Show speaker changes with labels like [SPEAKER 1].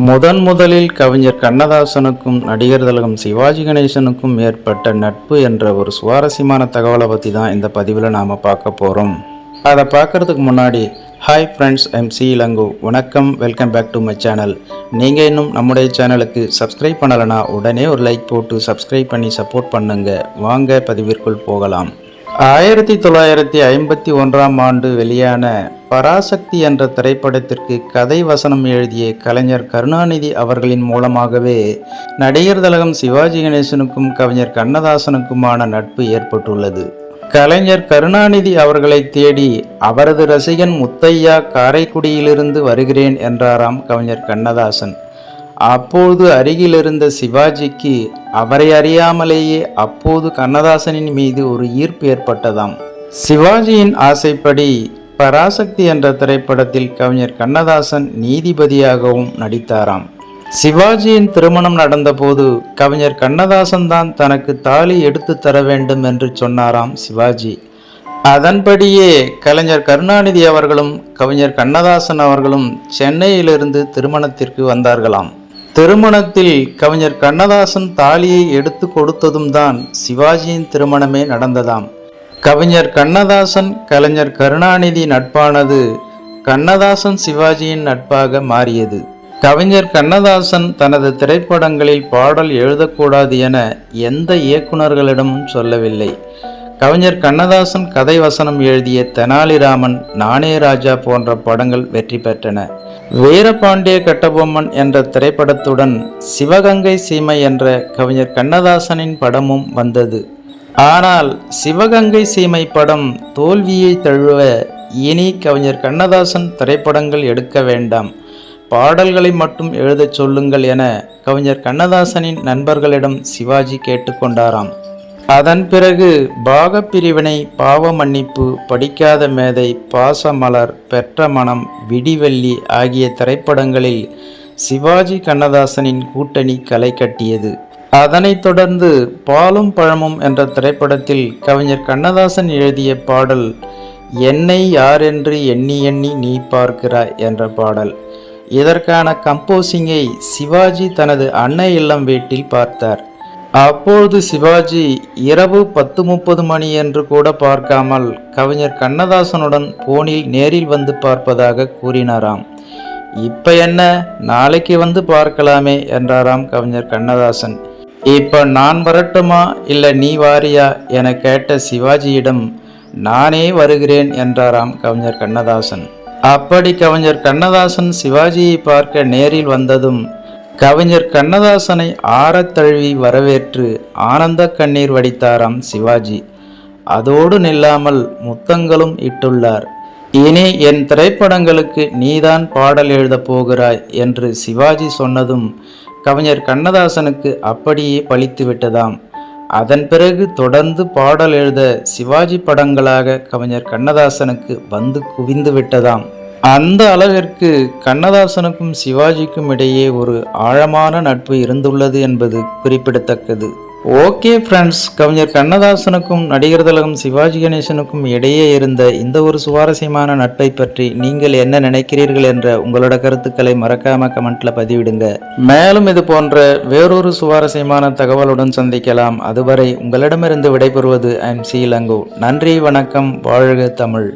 [SPEAKER 1] முதன் முதலில் கவிஞர் கண்ணதாசனுக்கும் நடிகர் தலகம் சிவாஜி கணேசனுக்கும் ஏற்பட்ட நட்பு என்ற ஒரு சுவாரஸ்யமான தகவலை பற்றி தான் இந்த பதிவில் நாம் பார்க்க போகிறோம் அதை பார்க்கறதுக்கு முன்னாடி hi friends M C Ilangu. வணக்கம் welcome back to my channel நீங்கள் இன்னும் நம்முடைய சேனலுக்கு சப்ஸ்கிரைப் பண்ணலைன்னா உடனே ஒரு லைக் போட்டு சப்ஸ்கிரைப் பண்ணி சப்போர்ட் பண்ணுங்கள் வாங்க பதிவிற்குள் போகலாம். ஆயிரத்தி தொள்ளாயிரத்தி ஐம்பத்தி ஒன்றாம் ஆண்டு வெளியான பராசக்தி என்ற திரைப்படத்திற்கு கதை வசனம் எழுதிய கலைஞர் கருணாநிதி அவர்களின் மூலமாகவே நடிகர் தலகம் சிவாஜி கணேசனுக்கும் கவிஞர் கண்ணதாசனுக்குமான நட்பு ஏற்பட்டுள்ளது. கலைஞர் கருணாநிதி அவர்களை தேடி அவரது ரசிகன் முத்தையா காரைக்குடியிலிருந்து வருகிறேன் என்றாராம் கவிஞர் கண்ணதாசன். அப்போது அருகிலிருந்த சிவாஜிக்கு அவரை அறியாமலேயே அப்போது கண்ணதாசனின் மீது ஒரு ஈர்ப்பு ஏற்பட்டதாம். சிவாஜியின் ஆசைப்படி பராசக்தி என்ற திரைப்படத்தில் கவிஞர் கண்ணதாசன் நீதிபதியாகவும் நடித்தாராம். சிவாஜியின் திருமணம் நடந்தபோது கவிஞர் கண்ணதாசன் தான் தனக்கு தாலி எடுத்து தர வேண்டும் என்று சொன்னாராம் சிவாஜி. அதன்படியே கலைஞர் கருணாநிதி அவர்களும் கவிஞர் கண்ணதாசன் அவர்களும் சென்னையிலிருந்து திருமணத்திற்கு வந்தார்களாம். திருமணத்தில் கவிஞர் கண்ணதாசன் தாலியை எடுத்து கொடுத்ததும் தான் சிவாஜியின் திருமணமே நடந்ததாம். கவிஞர் கண்ணதாசன் கலைஞர் கருணாநிதி நட்பானது கண்ணதாசன் சிவாஜியின் நட்பாக மாறியது. கவிஞர் கண்ணதாசன் தனது திரைப்படங்களில் பாடல் எழுதக்கூடாது என எந்த இயக்குநர்களிடமும் சொல்லவில்லை. கவிஞர் கண்ணதாசன் கதை வசனம் எழுதிய தெனாலிராமன் நானே ராஜா போன்ற படங்கள் வெற்றி பெற்றன. வீரபாண்டிய கட்டபொம்மன் என்ற திரைப்படத்துடன் சிவகங்கை சீமை என்ற கவிஞர் கண்ணதாசனின் படமும் வந்தது. ஆனால் சிவகங்கை சீமை படம் தோல்வியை தழுவ இனி கவிஞர் கண்ணதாசன் திரைப்படங்கள் எடுக்க வேண்டாம். பாடல்களை மட்டும் எழுதச் சொல்லுங்கள் என கவிஞர் கண்ணதாசனின் நண்பர்களிடம் சிவாஜி கேட்டுக்கொண்டாராம் அதன் பிறகு பாகப்பிரிவினை பாவ மன்னிப்பு படிக்காத மேதை பாசமலர் பெற்ற மனம் விடிவெள்ளி ஆகிய திரைப்படங்களில் சிவாஜி கண்ணதாசனின் கூட்டணி களை கட்டியது. அதனைத் தொடர்ந்து பாலும் பழமும் என்ற திரைப்படத்தில் கவிஞர் கண்ணதாசன் எழுதிய பாடல் என்னை யாரென்று எண்ணி எண்ணி நீ பார்க்கிறாய் என்ற பாடல். இதற்கான கம்போசிங்கை சிவாஜி தனது அன்னை இல்லம் வீட்டில் பார்த்தார். அப்பொழுது சிவாஜி இரவு பத்து முப்பது மணி என்று கூட பார்க்காமல் கவிஞர் கண்ணதாசனுடன் போனில் நேரில் வந்து பார்ப்பதாக கூறினாராம். இப்ப என்ன? நாளைக்கு வந்து பார்க்கலாமே என்றாராம் கவிஞர் கண்ணதாசன். இப்ப நான் வரட்டுமா? இல்ல நீ வாரியா? என கேட்ட சிவாஜியிடம் நானே வருகிறேன் என்றாராம் கவிஞர் கண்ணதாசன். அப்படி கவிஞர் கண்ணதாசன் சிவாஜியை பார்க்க நேரில் வந்ததும் கவிஞர் கண்ணதாசனை ஆரத்தழுவி வரவேற்று ஆனந்த கண்ணீர் வடித்தாராம் சிவாஜி. அதோடு நில்லாமல் முத்தங்களும் இட்டுள்ளார். இனி என் திரைப்படங்களுக்கு நீதான் பாடல் எழுதப் போகிறாய் என்று சிவாஜி சொன்னதும் கவிஞர் கண்ணதாசனுக்கு அப்படியே பழித்து விட்டதாம். அதன் பிறகு தொடர்ந்து பாடல் எழுத சிவாஜி படங்களாக கவிஞர் கண்ணதாசனுக்கு வந்து குவிந்து விட்டதாம். அந்த அளவிற்கு கண்ணதாசனுக்கும் சிவாஜிக்கும் இடையே ஒரு ஆழமான நட்பு இருந்துள்ளது என்பது குறிப்பிடத்தக்கது. ஓகே ஃப்ரெண்ட்ஸ் கவிஞர் கண்ணதாசனுக்கும் நடிகர் தலகம் சிவாஜி கணேசனுக்கும் இடையே இருந்த இந்த ஒரு சுவாரஸ்யமான நட்பை பற்றி நீங்கள் என்ன நினைக்கிறீர்கள் என்ற உங்களோட கருத்துக்களை மறக்காம கமெண்ட்ல பதிவிடுங்க. மேலும் இது போன்ற வேறொரு சுவாரஸ்யமான தகவலுடன் சந்திக்கலாம். அதுவரை உங்களிடமிருந்து விடைபெறுவது ஐம் சி லங்கோ நன்றி வணக்கம் வாழ்க தமிழ்.